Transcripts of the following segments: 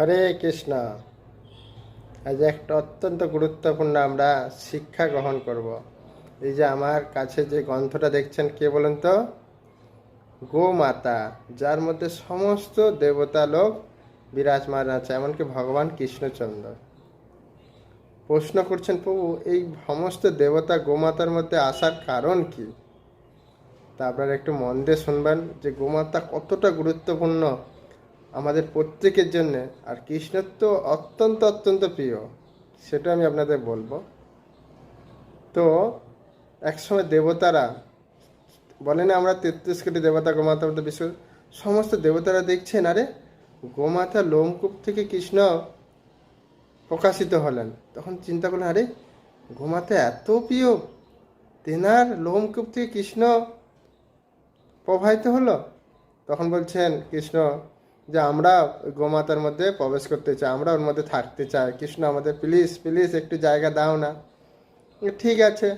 হরে কৃষ্ণ। আজ একটা অত্যন্ত গুরুত্বপূর্ণ আমরা শিক্ষা গ্রহণ করব। এই যে আমার কাছে যে গ্রন্থটা দেখছেন, কে বলেন তো? গোমাতা, যার মধ্যে সমস্ত দেবতা লোক বিরাজমান আছে, এমনকি ভগবান কৃষ্ণচন্দ্র। প্রশ্ন করছেন, প্রভু, এই সমস্ত দেবতা গোমাতার মধ্যে আসার কারণ কি? তা আপনারা একটু মন দিয়ে শুনবেন যে গোমাতা কতটা গুরুত্বপূর্ণ। আমাদের প্রত্যেকের জন্য আর কৃষ্ণের তো অত্যন্ত অত্যন্ত প্রিয়, সেটা আমি আপনাদের বলব। তো, একসময় দেবতারা বলে না আমরা তেত্রিশ কোটি দেবতা গোমাতা মধ্যে বিশ্ব, সমস্ত দেবতারা দেখছেন, আরে গোমাতা লোমকূপ থেকে কৃষ্ণ প্রকাশিত হলেন। তখন চিন্তা করলেন, আরে গোমাতা এত প্রিয়, তেনার লোমকূপ থেকে কৃষ্ণ প্রবাহিত হলো? তখন বলছেন, কৃষ্ণ যে আমরা গোমাতার মধ্যে প্রবেশ করতে চাই, আমরা ওর মধ্যে থাকতে চাই। কৃষ্ণ আমাদের, প্লিজ প্লিজ একটু জায়গা দাও না। ঠিক আছে,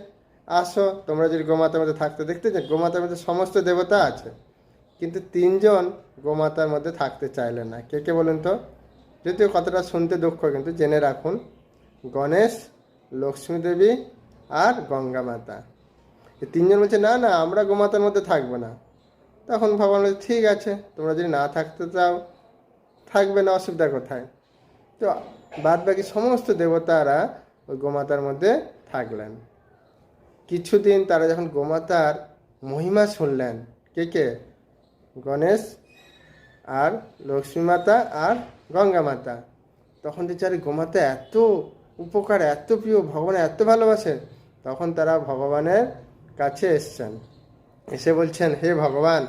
আসো। তোমরা যদি গোমাতার মধ্যে থাকতে দেখতে চাই, গোমাতার মধ্যে সমস্ত দেবতা আছে, কিন্তু তিনজন গোমাতার মধ্যে থাকতে চাইলেন না। কে কে বলেন তো? যদিও কথাটা শুনতে দুঃখ, কিন্তু জেনে রাখুন, গণেশ, লক্ষ্মী দেবী আর গঙ্গা মাতা। তিনজন বলছে, না না, আমরা গোমাতার মধ্যে থাকব না। তখন ভগবান বলছে ঠিক আছে, তোমরা যদি না থাকতে চাও, থাকবে না, অসুবিধা কোথায়? তো বাদ বাকি সমস্ত দেবতারা ওই গোমাতার মধ্যে থাকলেন। কিছুদিন তারা যখন গোমাতার মহিমা শুনলেন, কে কে? গণেশ আর লক্ষ্মী মাতা আর গঙ্গা মাতা। তখন আরে গোমাতা এত উপকার, এত প্রিয়, ভগবান এত ভালোবাসেন। তখন তারা ভগবানের কাছে এসছেন। এসে বলছেন, হে ভগবান,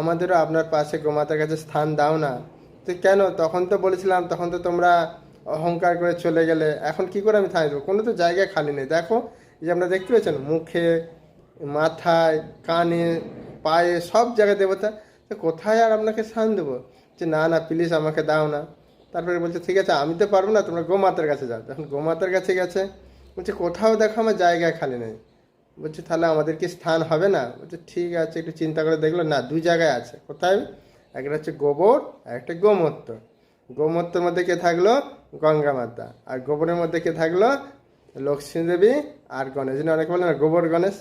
আমাদেরও আপনার পাশে গোমাতার কাছে স্থান দাও না। তো কেন? তখন তো বলেছিলাম, তখন তো তোমরা অহংকার করে চলে গেলে। এখন কি করে আমি থাকব কোনো তো জায়গা খালি নেই। দেখো, এই যে আপনারা দেখতে পেয়েছেন, মুখে, মাথায়, কানে, পায়ে, সব জায়গায় দেবতা। তো কোথায় আর আপনাকে স্থান দেবো? যে না না প্লিজ আমাকে দাও না। তারপরে বলছে, ঠিক আছে, আমি তো পারব না, তোমরা গোমাতার কাছে যাও। যখন গোমাতার কাছে গেছে, বলছে, কোথাও দেখো আমার জায়গা খালি নেই। বলছে, তাহলে আমাদের কি স্থান হবে না? বলছে, ঠিক আছে, একটু চিন্তা করে দেখল, না, দুই জায়গায় আছে। কোথায়? একটা হচ্ছে গোবর, আর একটা গোমূত্র। গোমূত্রের মধ্যে কে থাকল? গঙ্গা মাতা। আর গোবরের মধ্যে কে থাকল? লক্ষ্মী দেবী আর গণেশ। জন্য অনেকে বলে না, গোবর, গণেশ?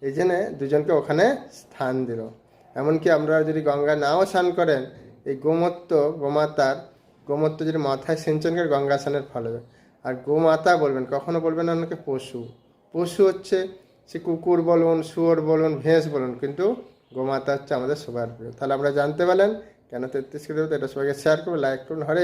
এই জন্যে দুজনকে ওখানে স্থান দিল। এমনকি আমরা যদি গঙ্গা নাও স্নান করেন, এই গোমূত্র, গোমাতার, গোমূত্র যদি মাথায় সিঞ্চন করে গঙ্গা স্নানের ফল আর গোমাতা বলবেন, কখনো বলবেন অনেকে পশু। পশু হচ্ছে, সে কুকুর বলুন, শুয়োর বলুন, ভেঁস বলুন, কিন্তু গোমাতা হচ্ছে আমাদের সবার প্রিয়। তাহলে আমরা জানতে পারলেন কেন তেত্রিশ কিলো এটা সবাইকে শেয়ার করুন লাইক করুন, হরে